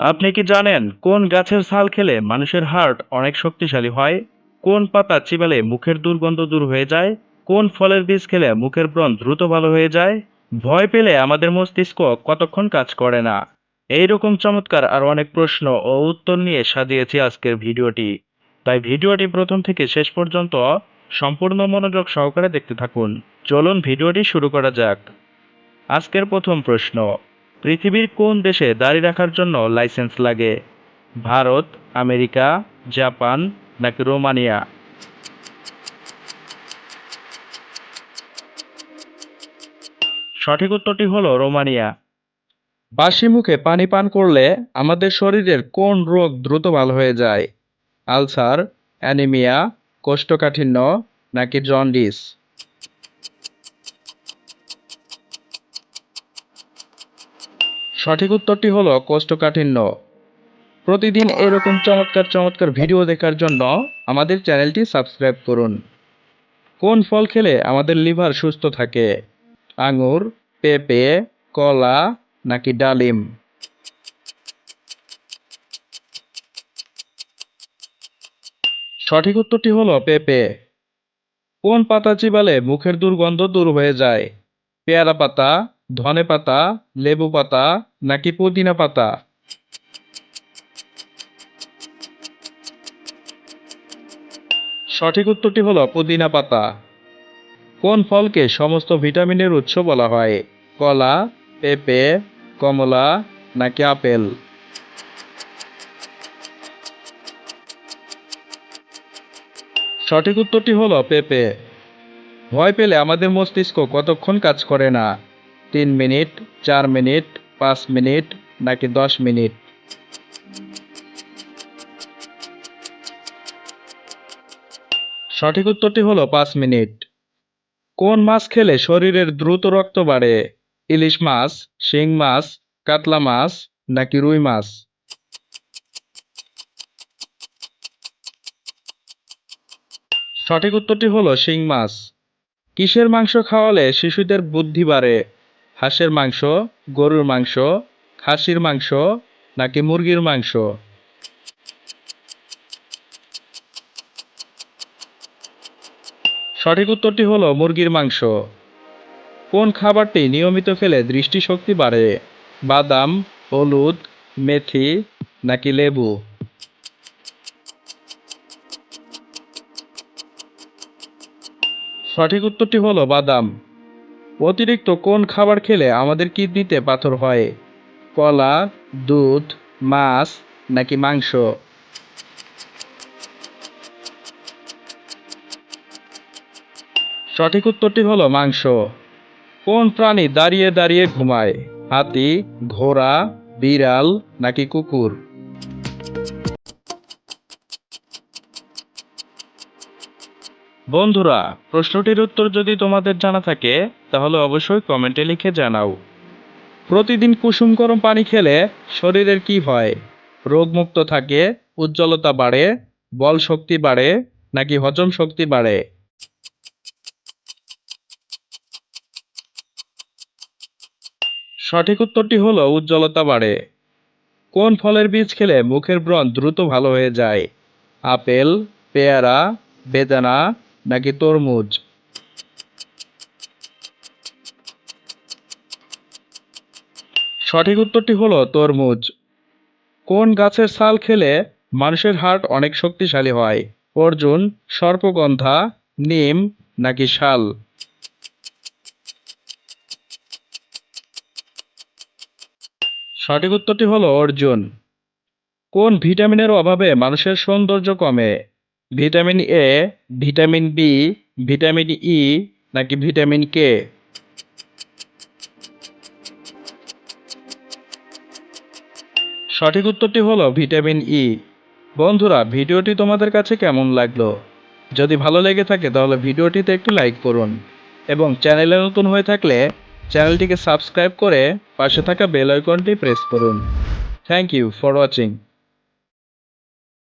আপনি কি জানেন কোন গাছের ছাল খেলে মানুষের হার্ট অনেক শক্তিশালী হয়? কোন পাতা চিবালে মুখের দুর্গন্ধ দূর হয়ে যায়? কোন ফলের বীজ খেলে মুখের ব্রণ দ্রুত ভালো হয়ে যায়? ভয় পেলে আমাদের মস্তিষ্ক কতক্ষণ কাজ করে না? এই রকম চমৎকার আর অনেক প্রশ্ন ও উত্তর নিয়ে সাজিয়েছি আজকের ভিডিওটি। তাই ভিডিওটি প্রথম থেকে শেষ পর্যন্ত সম্পূর্ণ মনোযোগ সহকারে দেখতে থাকুন। চলুন ভিডিওটি শুরু করা যাক। আজকের প্রথম প্রশ্ন পৃথিবীর কোন দেশে দাড়ি রাখার জন্য লাইসেন্স লাগে? ভারত, আমেরিকা, জাপান নাকি রোমানিয়া? সঠিক উত্তরটি হলো রোমানিয়া। বাসি মুখে পানি পান করলে আমাদের শরীরের কোন রোগ দ্রুত ভালো হয়ে যায়? আলসার, অ্যানিমিয়া, কোষ্ঠকাঠিন্য নাকি জন্ডিস? সঠিক উত্তরটি হলো কোষ্ঠকাঠিন্য। প্রতিদিন এরকম চমৎকার চমৎকার ভিডিও দেখার জন্য আমাদের চ্যানেলটি সাবস্ক্রাইব করুন। কোন ফল খেলে আমাদের লিভার সুস্থ থাকে? আঙুর, পেঁপে, কলা নাকি ডালিম? সঠিক উত্তরটি হলো পেঁপে। কোন পাতা চিবালে মুখের দুর্গন্ধ দূর হয়ে যায়? পেয়ারা পাতা ধনে পাতা, লেবু পাতা নাকি পুদিনা পাতা? সঠিক উত্তরটি হলো পুদিনা পাতা। কোন ফলকে সমস্ত ভিটামিনের উৎস বলা হয়? কলা, পেঁপে, কমলা নাকি আপেল? সঠিক উত্তরটি হলো পেঁপে। ভয় পেলে আমাদের মস্তিষ্ক কতক্ষণ কাজ করে না? তিন মিনিট, চার মিনিট, পাঁচ মিনিট নাকি দশ মিনিট? সঠিক উত্তরটি হলো পাঁচ মিনিট। কোন মাছ খেলে শরীরের দ্রুত রক্ত বাড়ে? ইলিশ মাছ, শিং মাছ, কাতলা মাছ নাকি রুই মাছ? সঠিক উত্তরটি হলো শিং মাছ। কিসের মাংস খাওয়ালে শিশুদের বুদ্ধি বাড়ে? হাঁসের মাংস, গরুর মাংস, খাসির মাংস নাকি মুরগির মাংস? সঠিক উত্তরটি হলো মুরগির মাংস। কোন খাবারটি নিয়মিত খেলে দৃষ্টিশক্তি বাড়ে? বাদাম, হলুদ, মেথি নাকি লেবু? সঠিক উত্তরটি হলো বাদাম। অতিরিক্ত কোন খাবার খেলে আমাদের কিডনিতে পাথর হয়? কলা, দুধ, মাছ, নাকি মাংস? সঠিক উত্তরটি হলো মাংস। কোন প্রাণী দাঁড়িয়ে দাঁড়িয়ে ঘুমায়? হাতি, ঘোড়া, বিড়াল, নাকি কুকুর? বন্ধুরা, প্রশ্নটির উত্তর যদি তোমাদের জানা থাকে, তাহলে অবশ্যই কমেন্টে লিখে জানাও। প্রতিদিন কুসুম গরম পানি খেলে শরীরের কি হয়? রোগমুক্ত থাকে, উজ্জ্বলতা বাড়ে, বল শক্তি বাড়ে, নাকি হজম শক্তি বাড়ে? সঠিক উত্তরটি হলো, উজ্জ্বলতা বাড়ে। কোন ফলের বীজ খেলে মুখের ব্রণ দ্রুত ভালো হয়ে যায়? আপেল, পেয়ারা, বেদানা নাকি তরমুজ? সঠিক উত্তরটি হলো তরমুজ। কোন গাছের ছাল খেলে মানুষের হার্ট অনেক শক্তিশালী হয়? অর্জুন, সর্পগন্ধা, নিম নাকি শাল? সঠিক উত্তরটি হলো অর্জুন। কোন ভিটামিনের অভাবে মানুষের সৌন্দর্য কমে? Vitamin A, vitamin B, vitamin E নাকি ভিটামিন কে? সঠিক উত্তরটি হলো ভিটামিন ই। বন্ধুরা, ভিডিওটি তোমাদের কাছে কেমন লাগল? যদি ভালো লেগে থাকে তাহলে ভিডিওটিতে একটু লাইক করুন এবং চ্যানেলে নতুন হয়ে থাকলে চ্যানেলটিকে সাবস্ক্রাইব করে পাশে থাকা বেল আইকনটি প্রেস করুন। Thank you for watching.